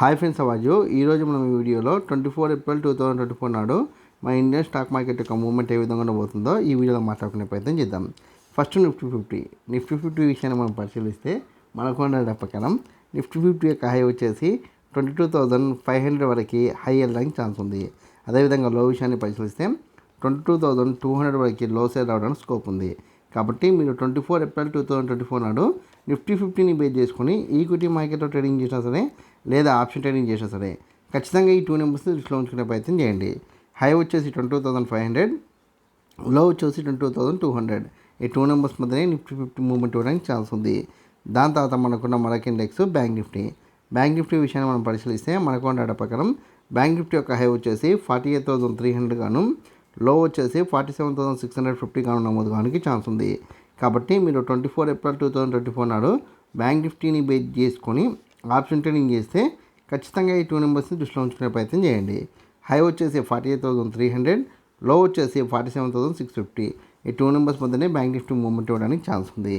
Hi friends అవాజు ఈరోజు మనం ఈ వీడియోలో twenty four April two thousand twenty four నాడు మన ఇండియన్ స్టాక్ మార్కెట్ యొక్క మూవ్మెంట్ ఏ విధంగా ఉండబోతుందో ఈ వీడియోలో మాట్లాడుకునే ప్రయత్నం చేద్దాం. First Nifty fifty Nifty fifty విషయాన్ని మనం పరిశీలిస్తే మనకు ఉన్న ప్రకారం నిఫ్టీ ఫిఫ్టీ యొక్క హై వచ్చేసి twenty two thousand five hundred వరకు హై వెళ్ళడానికి ఛాన్స్ ఉంది. అదేవిధంగా లో విషయాన్ని పరిశీలిస్తే twenty two thousand two hundred వరకు లో సేల్ రావడానికి స్కోప్ ఉంది. కాబట్టి మీరు twenty four April two thousand twenty four నాడు నిఫ్టీ ఫిఫ్టీని బేస్ చేసుకుని ఈక్విటీ మార్కెట్లో ట్రేడింగ్ చేసినా సరే లేదా ఆప్షన్ ట్రేడింగ్ చేసినా సరే ఖచ్చితంగా ఈ టూ నెంబర్స్ని దృష్టిలో ఉంచుకునే ప్రయత్నం చేయండి. హై వచ్చేసి ట్వంటీ టూ థౌసండ్ ఫైవ్ హండ్రెడ్లో వచ్చేసి twenty two thousand two hundred. ఈ టూ నెంబర్స్ మధ్యనే నిఫ్టీ ఫిఫ్టీ మూవ్మెంట్ ఇవ్వడానికి ఛాన్స్ ఉంది. దాని తర్వాత మనకున్న మరొక index bank Nifty. Bank Nifty విషయాన్ని మనం పరిశీలిస్తే మనకు డేటా ప్రకారం బ్యాంక్ నిఫ్టీ యొక్క హై వచ్చేసి forty eight thousand three hundred గాను లో వచ్చేసి forty seven thousand six hundred fifty గాను నమోదు కావడానికి ఛాన్స్ ఉంది. కాబట్టి మీరు twenty four April two thousand twenty four నాడు బ్యాంక్ నిఫ్టీని బేస్ చేసుకొని ఆప్షన్ ట్రేడింగ్ చేస్తే ఖచ్చితంగా ఈ టూ నెంబర్స్ని దృష్టిలో ఉంచుకునే ప్రయత్నం చేయండి. హై వచ్చేసి ఫార్టీ ఎయిట్ థౌసండ్ త్రీ హండ్రెడ్లో వచ్చేసి forty seven thousand six fifty. ఈ టూ నెంబర్స్ మధ్యనే బ్యాంక్ నిఫ్టీ మూవ్మెంట్ ఇవ్వడానికి ఛాన్స్ ఉంది.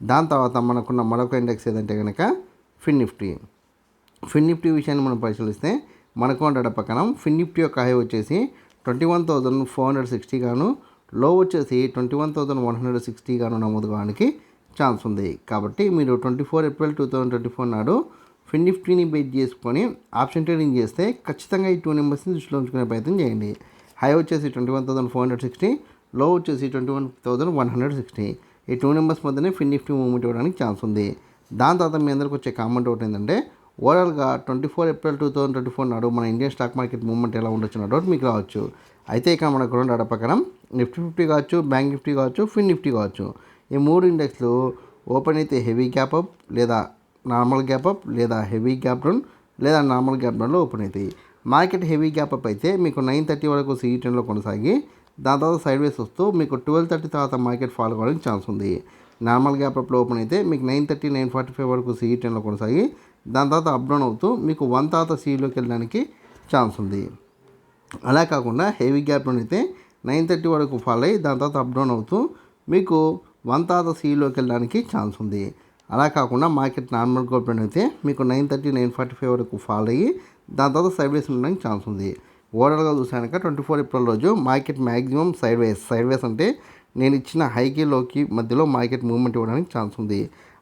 దాని తర్వాత మనకున్న మరొక ఇండెక్స్ ఏదంటే కనుక ఫిన్ నిఫ్టీ. ఫిన్ నిఫ్టీ విషయాన్ని మనం పరిశీలిస్తే మనకు ఉండడ ప్రకారం ఫిన్ నిఫ్టీ యొక్క హై వచ్చేసి twenty one thousand four hundred sixty గాను లో వచ్చేసి twenty one thousand one hundred sixty గాను నమోదు కావడానికి ఛాన్స్ ఉంది. కాబట్టి మీరు twenty four April two thousand twenty four నాడు ఫిన్ నిఫ్టీని బేస్ చేసుకొని ఆప్షన్ ట్రేడింగ్ చేస్తే ఖచ్చితంగా ఈ టూ నెంబర్స్ని దృష్టిలో ఉంచుకునే ప్రయత్నం చేయండి. హై వచ్చేసి twenty one thousand four hundred sixty low వచ్చేసి twenty one thousand one hundred sixty ఈ టూ నెంబర్స్ మధ్యనే ఫిన్ నిఫ్టీ మూవ్మెంట్ ఇవ్వడానికి ఛాన్స్ ఉంది. దాని తర్వాత మీ అందరికి వచ్చే కామెంట్ ఒకటి ఏంటంటే ఓవరాల్గా twenty four April two thousand twenty four నాడు మన ఇండియన్ స్టాక్ మార్కెట్ మూవ్మెంట్ ఎలా ఉండొచ్చు అన్న డౌట్ మీకు రావచ్చు. అయితే ఇక మనకు రెండు డేటా ప్రకారం నిఫ్టీ ఫిఫ్టీ కావచ్చు బ్యాంక్ నిఫ్టీ కావచ్చు ఫిన్ నిఫ్టీ కావచ్చు. ఈ మూడు ఇండెక్స్లు ఓపెన్ అయితే హెవీ క్యాప్ అప్ లేదా నార్మల్ గ్యాప్ అప్ లేదా హెవీ గ్యాప్ డౌన్ లేదా నార్మల్ గ్యాప్ డౌన్లో ఓపెన్ అవుతాయి. మార్కెట్ హెవీ గ్యాప్ అప్ అయితే మీకు నైన్ థర్టీ వరకు సిఈ టెన్లో కొనసాగి దాని తర్వాత సైడ్ వేస్ వస్తూ మీకు ట్వెల్వ్ థర్టీ తర్వాత మార్కెట్ ఫాలో కావడానికి ఛాన్స్ ఉంది. నార్మల్ గ్యాప్ అప్లో ఓపెన్ అయితే మీకు nine thirty nine forty five వరకు సిఈ టెన్లో కొనసాగి దాని తర్వాత అప్ డౌన్ అవుతూ మీకు వన్ తర్వాత సిఈలోకి వెళ్ళడానికి ఛాన్స్ ఉంది. అలా కాకుండా హెవీ గ్యాప్ డౌన్ అయితే నైన్ థర్టీ వరకు ఫాలో అయ్యి దాని తర్వాత అప్ డౌన్ అవుతూ మీకు వన్ తర్వాత సీలోకి వెళ్ళడానికి ఛాన్స్ ఉంది. అలా కాకుండా మార్కెట్ నార్మల్ గోల్పెన్ అయితే మీకు nine thirty nine forty five వరకు ఫాలో అయ్యి దాని తర్వాత సైడ్ వేస్ ఉండడానికి ఛాన్స్ ఉంది. ఓవరాల్గా చూసాక ట్వంటీ ఫోర్ ఏప్రిల్ రోజు market maximum sideways. Sideways అంటే నేను ఇచ్చిన హైకి లోకి మధ్యలో మార్కెట్ మూవ్మెంట్ ఇవ్వడానికి ఛాన్స్ ఉంది.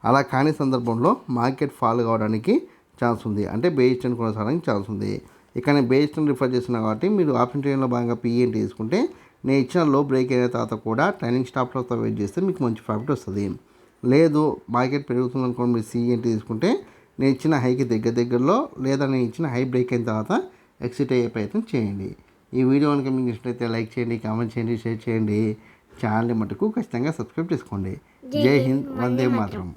అలా కాని సందర్భంలో మార్కెట్ ఫాల్ కావడానికి ఛాన్స్ ఉంది. అంటే బేస్ కొనసాగడానికి ఛాన్స్ ఉంది. ఇక్కడ నేను బేస్ రిఫర్ చేస్తున్నా కాబట్టి మీరు ఆప్షన్ ట్రైన్లో భాగంగా పిఎన్టీ తీసుకుంటే నేను ఇచ్చిన లో బ్రేక్ అయిన తర్వాత కూడా ట్రైనింగ్ స్టాప్లో వెయిట్ చేస్తే మీకు మంచి ప్రాఫిట్ వస్తుంది. లేదు మార్కెట్ పెరుగుతుంది అనుకోండి మీరు సిఎన్టీ తీసుకుంటే నేను ఇచ్చిన హైకి దగ్గర దగ్గరలో లేదా నేను ఇచ్చిన హై బ్రేక్ అయిన తర్వాత ఎక్సిట్ అయ్యే ప్రయత్నం చేయండి. ఈ వీడియో కనుక మీకు ఇష్టమైతే లైక్ చేయండి కామెంట్ చేయండి షేర్ చేయండి. ఛానల్ని మటుకు ఖచ్చితంగా సబ్స్క్రైబ్ చేసుకోండి. జై హింద్ వందే మాత్రం.